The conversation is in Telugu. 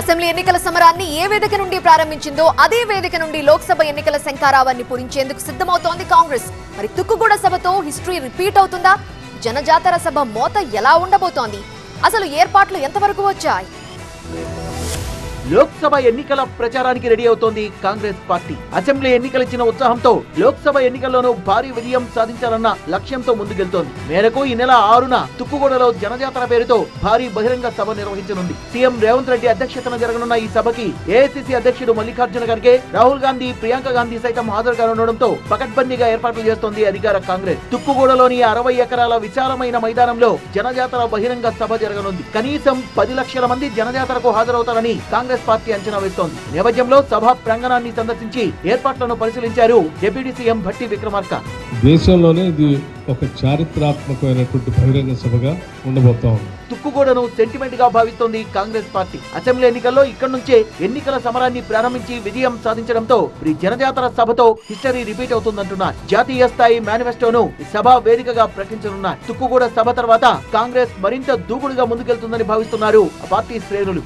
అసెంబ్లీ ఎన్నికల సమరాన్ని ఏ వేదిక నుండి ప్రారంభించిందో అదే వేదిక నుండి లోక్సభ ఎన్నికల శంకారావాన్ని పూరించేందుకు సిద్ధమవుతోంది కాంగ్రెస్. మరి తుక్కుగూడ సభతో హిస్టరీ రిపీట్ అవుతుందా? జనజాతర సభ మోత ఎలా ఉండబోతోంది? అసలు ఏర్పాట్లు ఎంతవరకు వచ్చాయి? లోక్సభ ఎన్నికల ప్రచారానికి రెడీ అవుతోంది కాంగ్రెస్ పార్టీ. అసెంబ్లీ ఎన్నికలు ఇచ్చిన ఉత్సాహంతో లోక్సభ ఎన్నికల్లోనూ భారీ విజయం సాధించాలన్న లక్ష్యంతో ముందుకెళ్తోంది. మేరకు ఈ నెల ఆరున తుక్కుగూడలో జనజాతర పేరుతో భారీ బహిరంగ సభ నిర్వహించనుంది. సీఎం రేవంత్ రెడ్డి అధ్యక్షతన జరగనున్న ఈ సభకి ఏఐసిసి అధ్యక్షుడు మల్లికార్జున ఖర్గే రాహుల్ గాంధీ ప్రియాంక గాంధీ సైతం హాజరు కానుండడంతో పకడ్బందీగా ఏర్పాట్లు చేస్తోంది అధికార కాంగ్రెస్. తుక్కుగూడలోని అరవై ఎకరాల విశాలమైన మైదానంలో జనజాతర బహిరంగ సభ జరగనుంది. కనీసం పది లక్షల మంది జనజాతరకు హాజరవుతారని కాంగ్రెస్ పార్టీ అంచనా వేస్తోంది. నేపథ్యంలో సభా ప్రాంగణాన్ని సందర్శించి ఏర్పాట్లను పరిశీలించారు డిప్యూటీ సీఎం భట్టి విక్రమార్క. దేశంలోనే ఇది ఒక చారిత్రాత్మకమైనటువంటి బహిరంగ సభగా ఉండబోతా ఉంది. తుక్కుగూడను సెంటిమెంట్గా భావిస్తోంది కాంగ్రెస్ పార్టీ. అసెంబ్లీ ఎన్నికల్లో ఇక్కడి నుంచే ఎన్నికల సమరాన్ని ప్రారంభించి విజయం సాధించడంతో ఈ జనజాతర సభతో హిస్టరీ రిపీట్ అవుతుందంటున్నారు. జాతీయ స్థాయి మేనిఫెస్టోను సభ వేదికగా ప్రకటించనున్నారు. తుక్కుగూడ సభ తర్వాత కాంగ్రెస్ మరింత దూకుడుగా ముందుకెళ్తుందని భావిస్తున్నారు పార్టీ శ్రేణులు.